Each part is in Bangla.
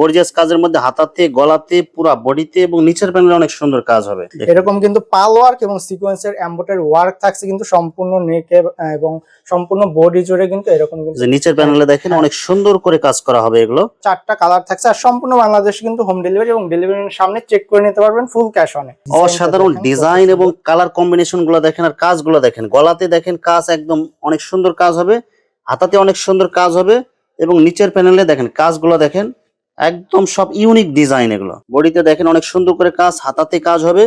গর্জিয়াস কাজের মধ্যে হাতাতে গলাতে পুরা বডিতে এবং নিচের প্যানেলে অনেক সুন্দর কাজ হবে। এরকম কিন্তু পাল ওয়ার্ক এবং সিকোয়েন্সের এম্বোটারি ওয়ার্ক থাকছে কিন্তু সম্পূর্ণ নেকে এবং সম্পূর্ণ বডি জুড়ে কিন্তু এরকম কিন্তু যে নিচের প্যানেলে দেখেন অনেক সুন্দর করে কাজ করা হবে এগুলো। চারটা কালার থাকছে আর সম্পূর্ণ বাংলাদেশে কিন্তু হোম ডেলিভারি এবং ডেলিভারির সামনে চেক করে নিতে পারবেন ফুল ক্যাশ অনে অসাধারণ ডিজাইন এবং কালার কম্বিনেশনগুলো দেখেন আর কাজগুলো দেখেন। গলাতে দেখেন কাজ একদম অনেক সুন্দর কাজ হবে হাতাতে অনেক সুন্দর কাজ হবে এবং নিচের প্যানেলে দেখেন কাজগুলো দেখেন। একদম সব ইউনিক ডিজাইন এগুলো। বডিতে দেখেন অনেক সুন্দর করে কাজ হাতাতে কাজ হবে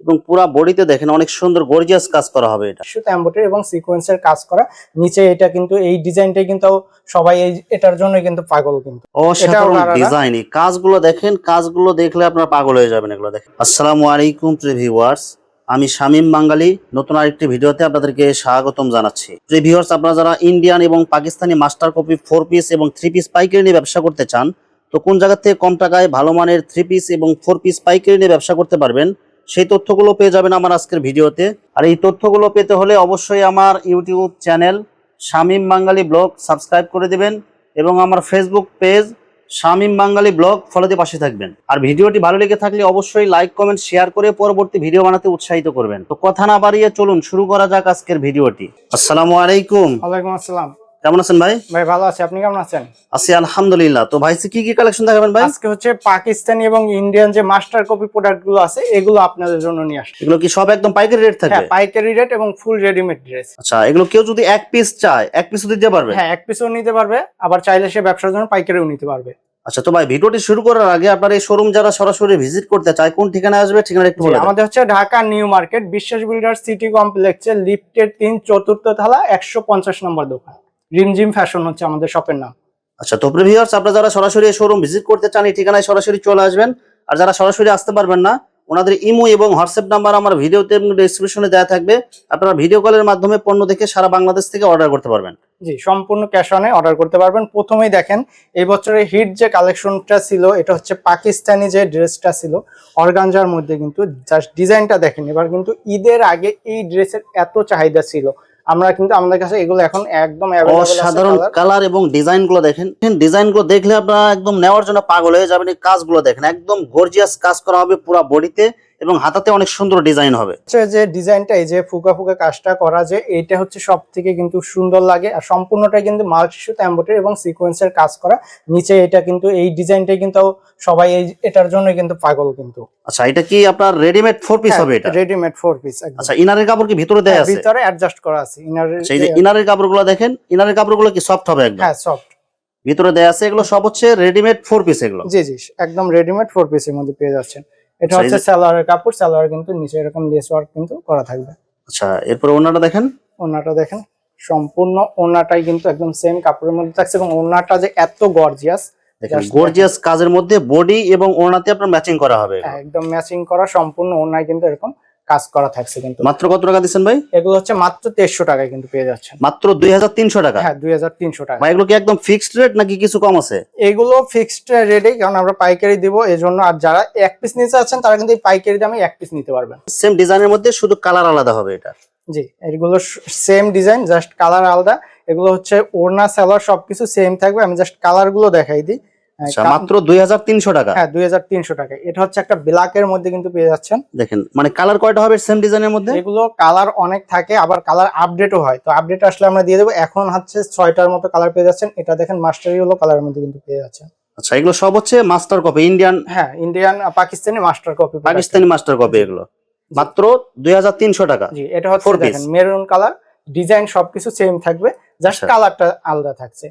এবং পুরা বডিতে দেখেন অনেক সুন্দর গর্জিয়াস কাজ করা হবে এটা। সুতো এম্বোটারি এবং সিকোয়েন্সের কাজ করা। নিচে এটা কিন্তু এই ডিজাইনটাই কিন্তু সবাই এই এটার জন্য কিন্তু পাগল কিন্তু। অসাধারণ। ডিজাইন কাজগুলো দেখেন কাজগুলো দেখলে আপনারা পাগল হয়ে যাবেন এগুলো দেখেন। আসসালামু আলাইকুম ভিউয়ার্স আমি শামীম বাঙালি। নতুন আরেকটি ভিডিওতে আপনাদেরকে স্বাগতম জানাচ্ছি। ভিউয়ার্স আপনারা যারা ইন্ডিয়ান এবং Pakistani master copy four piece এবং থ্রি পিস পাইকারি নিয়ে ব্যবসা করতে চান তো কোন জায়গা থেকে কম টাকায় ভালো মানের থ্রি পিস এবং ফোর পিস পাইকারি নিয়ে ব্যবসা করতে পারবেন, সেই তথ্যগুলো পেয়ে যাবেন আমার আজকের ভিডিওতে। আর এই তথ্যগুলো পেতে হলে অবশ্যই আমার YouTube channel Shamim Bangali blog subscribe করে দেবেন এবং আমার Facebook page Shamim Bangali blog ফলোতে পাশে থাকবেন। আর ভিডিওটি ভালো লেগে থাকলে অবশ্যই লাইক কমেন্ট শেয়ার করে পরবর্তী ভিডিও বানাতে উৎসাহিত করবেন। তো কথা না বাড়িয়ে চলুন, শুরু করা যাক আজকের ভিডিওটি। আসসালামু আলাইকুম। ওয়ালাইকুম আসসালাম। কেমন আছেন ভাই? ভাই ভালো আছি। আপনি কেমন আছেন? আছি আলহামদুলিল্লাহ। তো ভাই কি কি কালেকশন দেখাবেন ভাই? আজকে হচ্ছে পাকিস্তানি এবং ইন্ডিয়ান যে মাস্টার কপি প্রোডাক্টগুলো আছে এগুলো আপনাদের জন্য নিয়ে আসছে। এগুলো কি সব একদম পাইকারি রেট থাকবে? হ্যাঁ পাইকারি রেট এবং ফুল রেডিমেড ড্রেস আচ্ছা এগুলো কেউ যদি এক পিস চায় এক পিস দিতে পারবে? হ্যাঁ এক পিসও নিতে পারবে আবার চাইলে সে ব্যবসার জন্য পাইকারিও নিতে পারবে। আচ্ছা তো ভাই ভিডিওটি শুরু করার আগে আপনার এই শোরুম যারা সরাসরি ভিজিট করতে চায় কোন ঠিকানা আসবে? ঠিকানা একটু জি, বলে আমাদের হচ্ছে Dhaka new market Biswas builder city কমপ্লেক্সের লিফটের তিন চতুর্থ তলা একশো পঞ্চাশ নম্বর দোকান। রিমঝিম ফ্যাশন হচ্ছে আমাদের শপের নাম। আচ্ছা তো প্রিভিয়ার্স আপনারা যারা সরাসরি শোরুম ভিজিট করতে চান এই ঠিকানায় সরাসরি চলে আসবেন। আর যারা সরাসরি আসতে পারবেন না ওনাদের ইমো এবং হোয়াটসঅ্যাপ নাম্বার আমার ভিডিওতে ডেসক্রিপশনে দেওয়া থাকবে। আপনারা ভিডিও কলের মাধ্যমে পণ্য দেখে সারা বাংলাদেশ থেকে অর্ডার করতে পারবেন। জি সম্পূর্ণ ক্যাশ অনে অর্ডার করতে পারবেন। প্রথমেই দেখেন এই বছরের হিট যে কালেকশনটা ছিল এটা হচ্ছে পাকিস্তানি যে ড্রেসটা ছিল অর্গানজার মধ্যে কিন্তু জাস্ট ডিজাইনটা দেখেন। এবার কিন্তু ঈদের আগে এই ড্রেসের এত চাহিদা ছিল। আমরা কিন্তু আমাদের কাছে এগুলো এখন একদম সাধারণ অসাধারণ কালার এবং ডিজাইনগুলো দেখেন। ডিজাইনগুলো দেখলে আপনারা একদম নেওয়ার জন্য পাগল হয়ে যাবেন এই কাজগুলো দেখেন। একদম গর্জিয়াস কাজ করা হবে পুরো বডিতে এবং হাতাতে অনেক সুন্দর ডিজাইন হবে। যে ডিজাইনটা এই যে ফুকা ফুকা কাজটা করা যে এইটা হচ্ছে সব থেকে কিন্তু সুন্দর লাগে। আর সম্পূর্ণটাই কিন্তু মাল্টি সুতো এম্বোটারি এবং সিকোয়েন্সের কাজ করা। নিচে এটা কিন্তু এই ডিজাইনটাই কিন্তু সবাই এই এটার জন্য কিন্তু পাগল কিন্তু। আচ্ছা এটা কি আপনার রেডিমেড ফোর পিস হবে এটা? রেডিমেড ফোর পিস আচ্ছা ইনারের কাপড় কি ভিতরে দেয়া আছে? হ্যাঁ, ভিতরে অ্যাডজাস্ট করা আছে। ইনারের সেই যে ইনারের কাপড়গুলো দেখেন ইনারের কাপড়গুলো কি সফট হবে একদম? হ্যাঁ সফট ভিতরে দেয়া আছে এগুলো সব হচ্ছে রেডিমেড ফোর পিস এগুলো। জি জি একদম রেডিমেড ফোর পিসের মধ্যে পেয়ে যাচ্ছেন। এটা হচ্ছে সালোয়ারের কাপড় সালোয়ার কিন্তু নিচে এরকম লেস ওয়ার্ক কিন্তু করা থাকবে। আচ্ছা এরপর ওনাটা দেখেন। ওনাটা দেখেন সম্পূর্ণ ওনাটাই কিন্তু একদম সেম কাপড়ের মধ্যে থাকছে এবং ওনাটা যে এত গর্জিয়াস দেখেন গর্জিয়াস কাজের মধ্যে বডি এবং ওনাতে আপনার ম্যাচিং করা হবে। একদম ম্যাচিং করা সম্পূর্ণ ওনায় কিন্তু এরকম কাজ করা থাকছে কিন্তু। মাত্র কত টাকা দিচ্ছেন ভাই? এগুলো হচ্ছে মাত্র তেইশশো টাকায় কিন্তু পেয়ে যাচ্ছেন। মাত্র দুই হাজার তিনশো টাকা? হ্যাঁ দুই হাজার তিনশো টাকা। ভাই এগুলো কি একদম ফিক্সড রেট নাকি কিছু কম আছে? এগুলো ফিক্সড রেটে কারণ আমরা পাইকারি দিব এই জন্য আর যারা এক পিস নিতে চাচ্ছেন তারা কিন্তু এই পাইকারি দামে এক পিস নিতে পারবেন। সেম ডিজাইনের মধ্যে শুধু কালার আলাদা হবে এটা? জি এগুলো সেম ডিজাইন জাস্ট কালার আলাদা। এগুলো হচ্ছে ওড়না সালোয়ার সবকিছু সেম থাকবে। আমি জাস্ট কালারগুলো দেখাই দিই। মাত্র দুই হাজার তিনশো টাকা? হ্যাঁ দুই হাজার তিনশো টাকা। এটা হচ্ছে একটা ব্ল্যাকের মধ্যে কিন্তু পেয়ে যাচ্ছেন। দেখেন মানে কালার কয়টা হবে সেম ডিজাইনের মধ্যে? এগুলো কালার অনেক থাকে আবার কালার আপডেটও হয়। তো আপডেট আসলে আমরা দিয়ে দেবো। এখন হচ্ছে ছয়টার মতো কালার পেয়ে যাচ্ছেন। এটা দেখেন মাস্টারি হলো কালারের মধ্যে কিন্তু পেয়ে যাচ্ছেন। আচ্ছা এগুলো সব হচ্ছে মাস্টার কপি ইন্ডিয়ান হ্যাঁ Indian Pakistani master copy Pakistani master copy এগুলো। মাত্র দুই হাজার তিনশো টাকা। জি এটা হচ্ছে দেখেন মেরুন কালার ডিজাইন সবকিছু সেম থাকবে। জাস্ট আচ্ছা। কালারটা আলাদা থাকছে।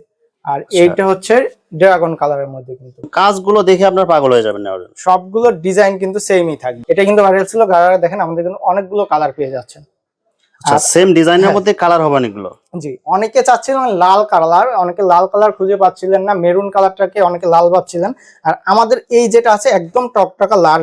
আর এইটা হচ্ছে ড্রাগন কালারের মধ্যে কিন্তু। কাজগুলো দেখে আপনার পাগল হয়ে যাবেন। সবগুলো ডিজাইন কিন্তু সেমই থাকবে। এটা কিন্তু ভাইরাল ছিল গাড়ারা দেখেন আমাদের কিন্তু অনেকগুলো কালার পেয়ে যাচ্ছেন। আচ্ছা আর- সেম ডিজাইনের হ্যাঁ। মধ্যে কালার হবে অনেকগুলো জি অনেকে চাচ্ছিলেন লাল কালার অনেকে লাল কালার খুঁজে পাচ্ছিলেন না মেরুন কালারটাকে অনেকে লাল পাচ্ছিলেন আর আমাদের এই যেটা আছে একদম টকটকা লাল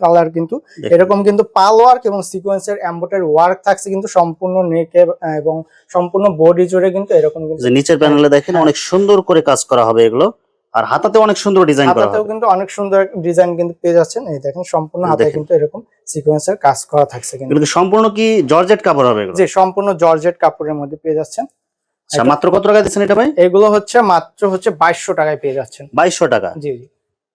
কালার কিন্তু এরকম কিন্তু পাল ওয়ার্ক এবং সিকোয়েন্সের এম্বোটারি ওয়ার্ক থাকছে কিন্তু সম্পূর্ণ নেকে এবং সম্পূর্ণ বডি জুড়ে কিন্তু এরকম কিন্তু নিচের প্যানেলে দেখেন হ্যাঁ। অনেক সুন্দর করে কাজ করা হবে এগুলো আর হাতাতে অনেক সুন্দর ডিজাইন করা হাতাতেও কিন্তু অনেক সুন্দর ডিজাইন কিন্তু পেয়ে যাচ্ছেন। এই দেখেন সম্পূর্ণ হাতে কিন্তু এরকম সিকোয়েন্সের কাজ করা থাকছে কিন্তু। সম্পূর্ণ কি জর্জেট কাপড় হবে এগুলো? যে সম্পূর্ণ জর্জেট কাপড়ের মধ্যে পেয়ে যাচ্ছেন। আচ্ছা মাত্র কত টাকা দিচ্ছেন এটা ভাই? এগুলো হচ্ছে মাত্র হচ্ছে বাইশশো টাকায় পেয়ে যাচ্ছেন। বাইশশো টাকা। জি জি।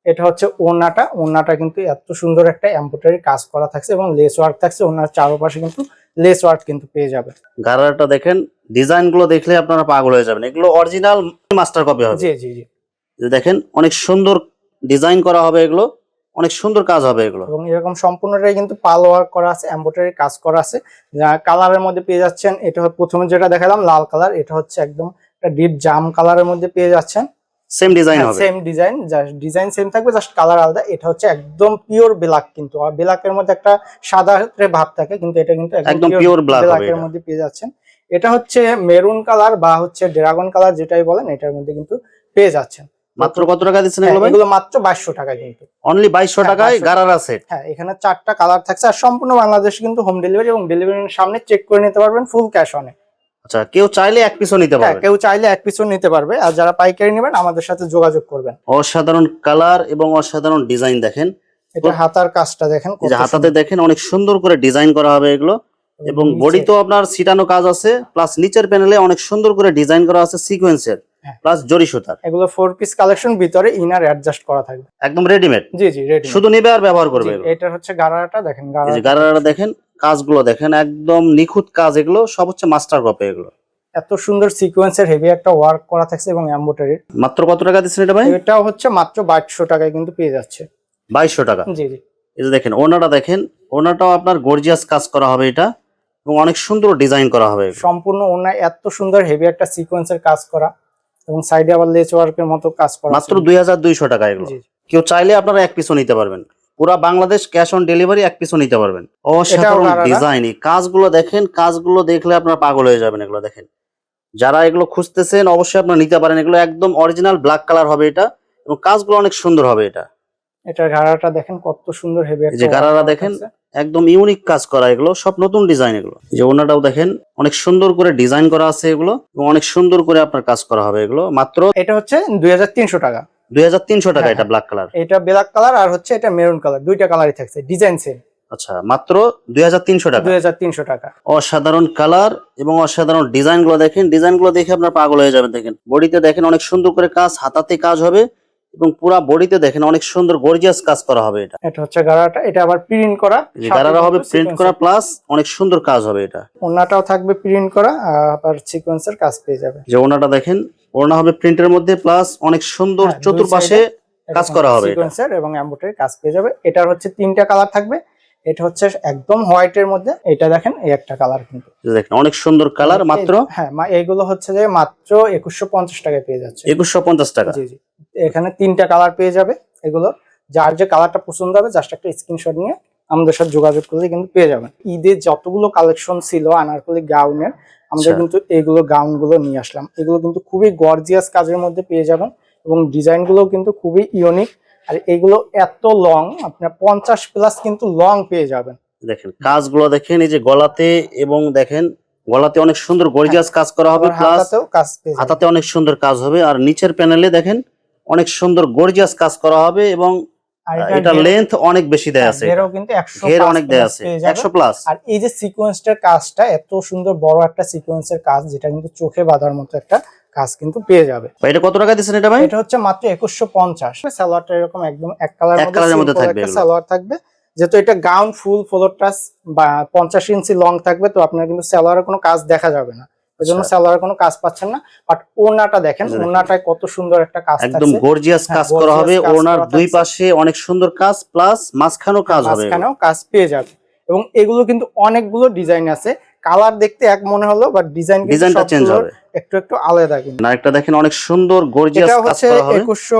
এটা হচ্ছে ওড়নাটা। ওড়নাটা কিন্তু এত সুন্দর একটা এম্ব্রয়ডারি কাজ করা থাকছে এবং লেস ওয়ার্ক থাকছে। ওনার চারপাশে কিন্তু লেস ওয়ার্ক কিন্তু পেয়ে যাবে গারারাটা দেখেন ডিজাইনগুলো দেখলে আপনারা পাগল হয়ে যাবেন। এগুলো অরিজিনাল মাস্টার কপি হবে। জি জি জি। যে দেখেন অনেক সুন্দর ডিজাইন করা হবে এগুলো অনেক সুন্দর কাজ হবে এগুলো। এবং এরকম সম্পূর্ণটাই কিন্তু পাল ওয়ার্ক করা আছে এম্ব্রয়ডারি কাজ করা আছে। যা কালারের মধ্যে পেয়ে যাচ্ছেন এটা হচ্ছে প্রথমে যেটা দেখালাম লাল কালার এটা হচ্ছে একদম একটা ডিপ জাম কালারের মধ্যে পেয়ে যাচ্ছেন। সেম ডিজাইন হবে। Same design just design same থাকবে জাস্ট কালার আলাদা। এটা হচ্ছে একদম পিওর ব্ল্যাক কিন্তু আর ব্ল্যাকের মধ্যে একটা সাদা ভাব থাকে কিন্তু এটা কিন্তু একদম হবে ব্ল্যাকের মধ্যে পেয়ে যাচ্ছেন। এটা হচ্ছে মেরুন কালার বা হচ্ছে ড্রাগন কালার যেটাই বলেন এটার মধ্যে কিন্তু পেয়ে যাচ্ছেন। মাত্র কত টাকা দিচ্ছেন হ্যাঁ, এগুলো ভাই? এগুলো মাত্র বাইশশো টাকা কিন্তু। অনলি বাইশশো হ্যাঁ, টাকায় 2200 গারারা সেট হ্যাঁ এখানে চারটা কালার থাকছে আর সম্পূর্ণ বাংলাদেশে কিন্তু হোম ডেলিভারি এবং ডেলিভারির সামনে চেক করে নিতে পারবেন ফুল ক্যাশ অনে আচ্ছা কেউ চাইলে এক পিসও নিতে হ্যাঁ পারবে। কেউ চাইলে এক পিছু নিতে পারবে আর যারা পাইকারি নেবেন আমাদের সাথে যোগাযোগ করবেন। অসাধারণ কালার এবং অসাধারণ ডিজাইন দেখেন। এটা হাতার কাজটা দেখেন হাতাতে দেখেন অনেক সুন্দর করে ডিজাইন করা হবে এগুলো। এবং বডি তো আপনার সিটানো কাজ আছে প্লাস নিচের প্যানেলে অনেক সুন্দর করে ডিজাইন করা আছে সিকোয়েন্সের। প্লাস জরি সুতার এগুলো ফোর পিস কালেকশন ভিতরে ইনার অ্যাডজাস্ট করা থাকবে। একদম রেডিমেড জি জি রেডি শুধু নেবে আর ব্যবহার করবে। এটার হচ্ছে গারাটা দেখেন এই গারা যে গারারা দেখেন কাজগুলো দেখেন একদম নিখুঁত কাজ এগুলো সব হচ্ছে মাস্টার কপি এগুলো। এত সুন্দর সিকোয়েন্সের হেভি একটা ওয়ার্ক করা থাকছে এবং এম্বোটারি মাত্র কত টাকা দিচ্ছেন এটা ভাই? এটাও হচ্ছে মাত্র বাইশশো টাকায় কিন্তু পেয়ে যাচ্ছে। বাইশশো টাকা। জি জি। এই যে দেখেন ওনাটা দেখেন ওনাটাও আপনার গর্জিয়াস কাজ করা হবে এটা এবং অনেক সুন্দর ডিজাইন করা হবে সম্পূর্ণ ওনায় এত সুন্দর হেভি একটা সিকোয়েন্সের কাজ করা। এবং সাইডে আবার লেস ওয়ার্কের মতো কাজ করা মাত্র দুই হাজার দুইশো টাকা এগুলো। কেউ চাইলে আপনারা এক পিসও নিতে পারবেন। পুরা বাংলাদেশ ক্যাশ অন ডেলিভারি এক পিসও নিতে পারবেন। অসাধারণ। ডিজাইন এই কাজগুলো দেখেন কাজগুলো দেখলে আপনারা পাগল হয়ে যাবেন এগুলো দেখেন। যারা এগুলো খুঁজতেছেন অবশ্যই আপনারা নিতে পারেন। এগুলো একদম অরিজিনাল ব্ল্যাক কালার হবে এটা এবং কাজগুলো অনেক সুন্দর হবে এটা। এটার গারাটা দেখেন কত সুন্দর হেভি এই যে গারারা দেখেন একদম ইউনিক কাজ করা এগুলো সব নতুন ডিজাইন এগুলো। যে ওনাটাও দেখেন অনেক সুন্দর করে ডিজাইন করা আছে এগুলো এবং অনেক সুন্দর করে আপনার কাজ করা হবে এগুলো। মাত্র এটা হচ্ছে দুই হাজার তিনশো টাকা। দুই হাজার তিনশো টাকা হ্যাঁ, এটা ব্ল্যাক কালার এটা ব্ল্যাক কালার আর হচ্ছে এটা মেরুন কালার দুইটা কালারই থাকছে ডিজাইন সেম আচ্ছা মাত্র দুই হাজার তিনশো টাকা। দুই হাজার তিনশো টাকা। অসাধারণ কালার এবং অসাধারণ ডিজাইনগুলো দেখেন ডিজাইনগুলো দেখে আপনার পাগল হয়ে যাবেন দেখেন। বডিতে দেখেন অনেক সুন্দর করে কাজ হাতাতে কাজ হবে। এবং পুরা বডিতে দেখেন অনেক সুন্দর গর্জিয়াস কাজ করা হবে এটা। এটা হচ্ছে গারাটা এটা আবার প্রিন্ট করা গারারা হবে প্রিন্ট করা প্লাস অনেক সুন্দর কাজ হবে এটা। ওনাটাও থাকবে প্রিন্ট করা আর আবার সিকোয়েন্সের কাজ পেয়ে যাবে। যে ওনাটা দেখেন ওনা হবে প্রিন্টের মধ্যে প্লাস অনেক সুন্দর হ্যাঁ, চতুর্পাশে কাজ করা হবে। সিকোয়েন্সের এবং এমব্রয়ডারি কাজ পেয়ে যাবে। এটার হচ্ছে তিনটা কালার থাকবে। এটা হচ্ছে একদম হোয়াইটের মধ্যে এটা দেখেন এই একটা কালার কিন্তু। দেখেন অনেক সুন্দর কালার মাত্র হ্যাঁ এইগুলো হচ্ছে যে মাত্র একুশশো পঞ্চাশ টাকায় পেয়ে যাচ্ছে। একুশশো পঞ্চাশ টাকা। জি জি। এখানে তিনটা কালার পেয়ে যাবে এগুলো। যার যে কালারটা পছন্দ হবে জাস্ট একটা স্ক্রিনশট নিয়ে আমাদের সাথে যোগাযোগ করলে কিন্তু পেয়ে যাবেন। ঈদের যতগুলো কালেকশন ছিল আনারকলি গাউনের আমরা আচ্ছা। কিন্তু এইগুলো গাউনগুলো নিয়ে আসলাম। এগুলো কিন্তু খুবই গর্জিয়াস কাজের মধ্যে পেয়ে যাবেন এবং ডিজাইনগুলো কিন্তু খুবই ইউনিক আর এগুলো এত লং আপনার পঞ্চাশ প্লাস কিন্তু লং পেয়ে যাবেন। দেখেন কাজগুলো দেখেন এই যে গলাতে এবং দেখেন গলাতে অনেক সুন্দর গর্জিয়াস কাজ করা হবে প্লাস হাতাতে অনেক সুন্দর কাজ হবে। আর নিচের প্যানেলে দেখেন অনেক সুন্দর গর্জিয়াস কাজ করা হবে এবং এটা লেন্থ অনেক বেশি দেয়া আছে। ঘেরও কিন্তু একশো ঘের অনেক দেয়া আছে। একশো প্লাস আর এই যে সিকোয়েন্সটার কাজটা এত সুন্দর বড় একটা সিকোয়েন্সের কাজ যেটা কিন্তু চোখে বাঁধার মতো একটা কাজ কিন্তু পেয়ে যাবে। এটা কত টাকা দিচ্ছেন এটা ভাই? এটা হচ্ছে মাত্র একুশশো পঞ্চাশ। সালোয়ারটা এরকম একদম এক কালার মধ্যে থাকবে একটা সালোয়ার থাকবে। যেহেতু এটা গাউন ফুল ফ্লোর টাচ বা পঞ্চাশ ইঞ্চি লং থাকবে তো আপনার কিন্তু সালোয়ারের কোনো কাজ দেখা যাবে না। এই জন্য আচ্ছা। কোনো কাজ পাচ্ছেন না বাট ওনাটা দেখেন ওড়নাটায় ওনাটায় কত সুন্দর একটা কাজ একদম গর্জিয়াস কাজ করা হবে ওড়নার ওনার দুই পাশে অনেক সুন্দর কাজ প্লাস মাঝখানেও কাজ হবে। মাঝখানেও কাজ পেয়ে যাবে। এবং এগুলো কিন্তু অনেকগুলো ডিজাইন আছে। কালার দেখতে এক মনে হলো বাট ডিজাইন ডিজাইনটা চেঞ্জ হবে। একটু একটু আলাদা কিন্তু। না একটা দেখেন অনেক সুন্দর গর্জিয়াস কাজ হচ্ছে করা হবে। একুশশো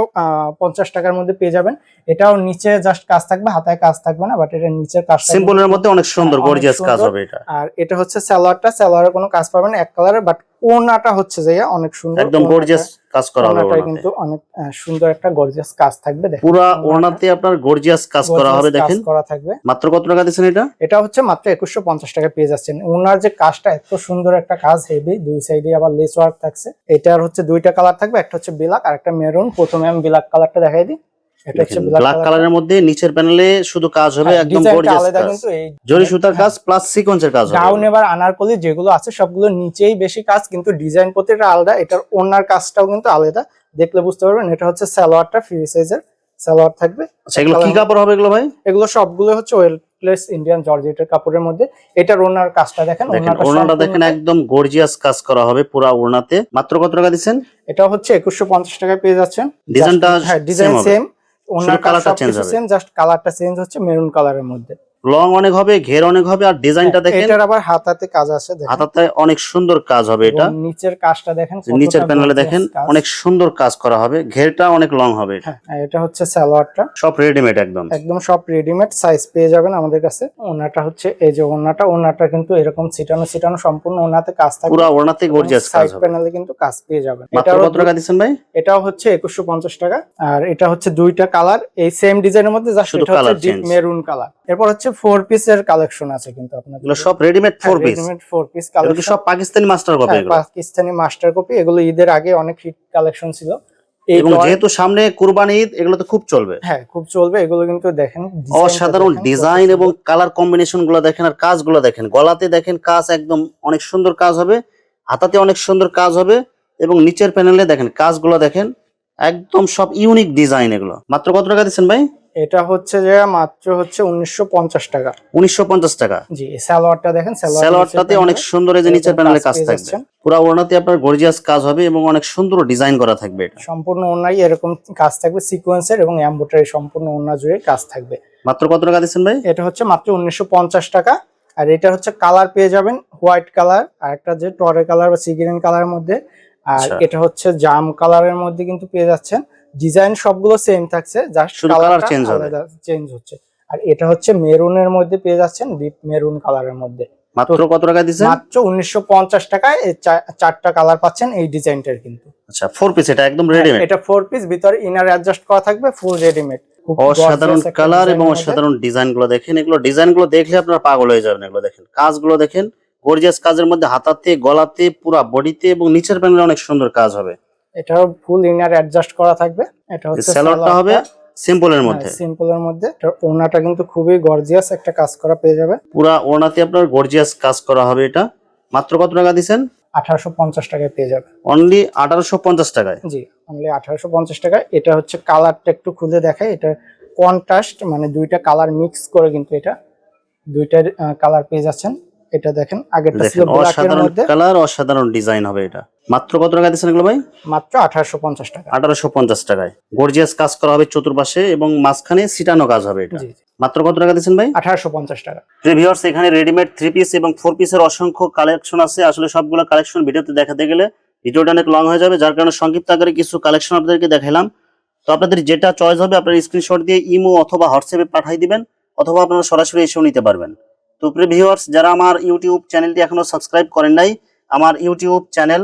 পঞ্চাশ টাকার মধ্যে পেয়ে যাবেন। এটাও নিচে জাস্ট কাজ থাকবে হাতায় কাজ থাকবে না বাট এটা নিচের কাজটা সিম্পলের মধ্যে অনেক সুন্দর গর্জিয়াস কাজ হবে এটা। আর এটা হচ্ছে সালোয়ারটা সালোয়ারের কোনো কাজ পাবেন এক কালারের বাট ওনাটা হচ্ছে যে অনেক সুন্দর একদম গর্জিয়াস কাজ করা হবে ওনাতে। কিন্তু অনেক সুন্দর একটা গর্জিয়াস কাজ থাকবে দেখেন। পুরা ওনাতে আপনার গর্জিয়াস কাজ করা হবে gorgeous কাজ দেখেন। করা থাকবে। মাত্র কত টাকা দিচ্ছেন এটা? এটা হচ্ছে মাত্র একুশশো পঞ্চাশ টাকা পেয়ে যাচ্ছেন। ওনার যে কাজটা এত সুন্দর একটা কাজ হেভি দুই সাইডে আবার লেস ওয়ার্ক থাকছে। এটার হচ্ছে দুইটা কালার থাকবে একটা হচ্ছে ব্ল্যাক আর একটা মেরুন। প্রথমে আমি ব্ল্যাক কালারটা দেখাই দিই। এটা হচ্ছে ব্ল্যাক ব্ল্যাক কালারের মধ্যে নিচের প্যানেলে শুধু কাজ হবে একদম গর্জিয়াস কাজ। জরি সুতার কাজ প্লাস সিকোয়েন্সের কাজ হবে। গাউন এবার আনারকলি যেগুলো আছে সবগুলো নিচেই বেশি কাজ কিন্তু ডিজাইন প্রতিটা আলাদা। এটার ওনার কাজটাও কিন্তু আলাদা। দেখলে বুঝতে পারবেন এটা হচ্ছে সালোয়ারটা ফ্রি সাইজের সালোয়ার থাকবে। আচ্ছা এগুলো কি কাপড় হবে এগুলো ভাই? এগুলো সবগুলো হচ্ছে ওয়েল প্লেস ইন্ডিয়ান জর্জেটের কাপড়ের মধ্যে। এটা ওনার কাজটা দেখেন ওনাটা দেখেন একদম গর্জিয়াস কাজ করা হবে পুরো ওড়নাতে। মাত্র কত টাকা দিচ্ছেন? এটা হচ্ছে একুশশো পঞ্চাশ টাকায় পেয়ে যাচ্ছেন। ডিজাইনটা হ্যাঁ ডিজাইন সেম ওনার কালারটা চেঞ্জ হবে। সেম জাস্ট কালারটা চেঞ্জ হচ্ছে মেরুন কালারের মধ্যে। লং অনেক হবে ঘের অনেক হবে আর ডিজাইনটা হ্যাঁ, দেখেন। এটার আবার হাতাতে কাজ আছে দেখেন। হাতাতে অনেক সুন্দর কাজ হবে এটা। নিচের কাজটা দেখেন নিচের প্যানেলে দেখেন অনেক সুন্দর কাজ করা হবে ঘেরটা অনেক লং হবে এটা। হ্যাঁ আর এটা হচ্ছে সালোয়ারটা। সব রেডিমেড একদম। একদম সব রেডিমেড সাইজ পেয়ে যাবেন আমাদের কাছে। ওনাটা হচ্ছে এই যে ওনাটা ওনাটা কিন্তু এরকম ছিটানো ছিটানো সম্পূর্ণ ওনাতে কাজ থাকবে পুরা ওড়নাতে গর্জিয়াস কাজ হবে। প্যানেলে কিন্তু কাজ পেয়ে যাবেন। এটা কত টাকা দিচ্ছেন ভাই? এটাও হচ্ছে একুশশো পঞ্চাশ টাকা। আর এটা হচ্ছে দুইটা কালার এই সেম ডিজাইনের মধ্যে জাস্ট এটা হচ্ছে ডিপ মেরুন কালার এরপর হচ্ছে ফোর পিসের কালেকশন আছে কিন্তু আপনাদের। এগুলো সব readymade four piece four piece collection সব পাকিস্তানি মাস্টার কপি এগুলো? পাকিস্তানি মাস্টার কপি এগুলো ঈদের আগে অনেক হিট কালেকশন ছিল। এবং যেহেতু সামনে কুরবানি ঈদ এগুলো তো খুব চলবে। হ্যাঁ খুব চলবে। এগুলো কিন্তু দেখেন অসাধারণ ডিজাইন এবং কালার কম্বিনেশনগুলো দেখেন আর কাজগুলো দেখেন। গলাতে দেখেন কাজ একদম অনেক সুন্দর কাজ হবে হাতাতে অনেক সুন্দর কাজ হবে এবং নিচের প্যানেলে দেখেন কাজগুলো দেখেন একদম সব ইউনিক ডিজাইন এগুলো। মাত্র কত টাকা দিচ্ছেন ভাই? এটা হচ্ছে যে মাত্র হচ্ছে উনিশশো পঞ্চাশ টাকা। উনিশশো পঞ্চাশ টাকা। জি সালোয়ারটা দেখেন স্যালোয়ারটাতে অনেক সুন্দর এই যে নিচের প্যানেলে কাজ থাকবে। যাচ্ছেন। ওড়নাতে আপনার গর্জিয়াস কাজ হবে এবং অনেক সুন্দর ডিজাইন করা থাকবে এটা। সম্পূর্ণ ওনাই এরকম কাজ থাকবে সিকোয়েন্সের এবং এমব্রয়ডারি সম্পূর্ণ ওনা জুড়ে কাজ থাকবে। মাত্র কত টাকা দিচ্ছেন ভাই? এটা হচ্ছে মাত্র উনিশশো পঞ্চাশ টাকা। আর এটা হচ্ছে কালার পেয়ে যাবেন হোয়াইট কালার আর একটা যে টরে কালার বা সিগ্রিন কালারের মধ্যে। আর আচ্ছা। এটা হচ্ছে জাম কালারের মধ্যে কিন্তু পেয়ে যাচ্ছেন। ডিজাইন সবগুলো সেম থাকছে জাস্ট colour change হবে। চেঞ্জ হচ্ছে। আর এটা হচ্ছে মেরুনের মধ্যে পেয়ে যাচ্ছেন ডিপ মেরুন কালারের মধ্যে। মাত্র কত টাকা দিচ্ছেন? মাত্র উনিশশো পঞ্চাশ টাকায় এই চা- চারটা কালার পাচ্ছেন এই ডিজাইনটার কিন্তু। আচ্ছা ফোর পিস এটা একদম রেডিমেড এটা ফোর পিস ভিতরে ইনার অ্যাডজাস্ট করা থাকবে ফুল রেডিমেড অসাধারণ কালার এবং অসাধারণ ডিজাইনগুলো দেখেন এগুলো ডিজাইনগুলো দেখলে আপনারা পাগল হয়ে যাবেন এগুলো দেখেন। কাজগুলো দেখেন গর্জিয়াস কাজের মধ্যে হাতাতে গলাতে পুরা বডিতে এবং নিচের প্যানেলে অনেক সুন্দর কাজ হবে। এটাও ফুল ইনার অ্যাডজাস্ট করা থাকবে। এটা হচ্ছে স্যালোয়ারটা হবে সিম্পলের মধ্যে। সিম্পলের মধ্যে। ওনাটা কিন্তু খুবই গর্জিয়াস একটা কাজ করা পেয়ে যাবে। পুরা ওড়নাতে আপনার গর্জিয়াস কাজ করা হবে এটা। মাত্র কত টাকা আঠারোশো পঞ্চাশ টাকায় পেয়ে যাবে। অনলি আঠারোশো পঞ্চাশ টাকায়? জি অনলি আঠারোশো পঞ্চাশ টাকা এটা হচ্ছে কালারটা একটু খুলে দেখায় এটা কন্ট্রাস্ট মানে দুইটা কালার মিক্স করে কিন্তু এটা দুইটা কালার পেয়ে যাচ্ছেন। এটা দেখেন আগেরটা ছিল ব্ল্যাকের অসাধারণ মধ্যে। কালার অসাধারণ ডিজাইন হবে এটা। মাত্র কত টাকা দিচ্ছেন এগুলো ভাই? মাত্র আঠারোশো পঞ্চাশ টাকা। আঠারোশো পঞ্চাশ টাকায়। গর্জিয়াস কাজ করা হবে চতুর্পাশে এবং মাঝখানে সিটানো কাজ হবে এটা। মাত্র কত টাকা দিচ্ছেন ভাই? আঠারোশো পঞ্চাশ টাকা। ভিউয়ার্স এখানে রেডিমেড থ্রি পিস এবং ফোর পিসের অসংখ্য কালেকশন আছে। আসলে সবগুলো কালেকশন ভিডিওতে দেখাতে গেলে ভিডিওটা অনেক লং হয়ে যাবে। যার কারণে সংক্ষিপ্ত আকারে কিছু কালেকশন আপনাদেরকে দেখালাম তো আপনাদের যেটা চয়েস হবে আপনার স্ক্রিনশট দিয়ে ইমো অথবা হোয়াটসঅ্যাপে পাঠিয়ে দিবেন অথবা আপনারা সরাসরি এসেও নিতে পারবেন। তো প্রিয় ভিউয়ার্স যারা আমার ইউটিউব চ্যানেলটি এখনও সাবস্ক্রাইব করেন নাই আমার YouTube channel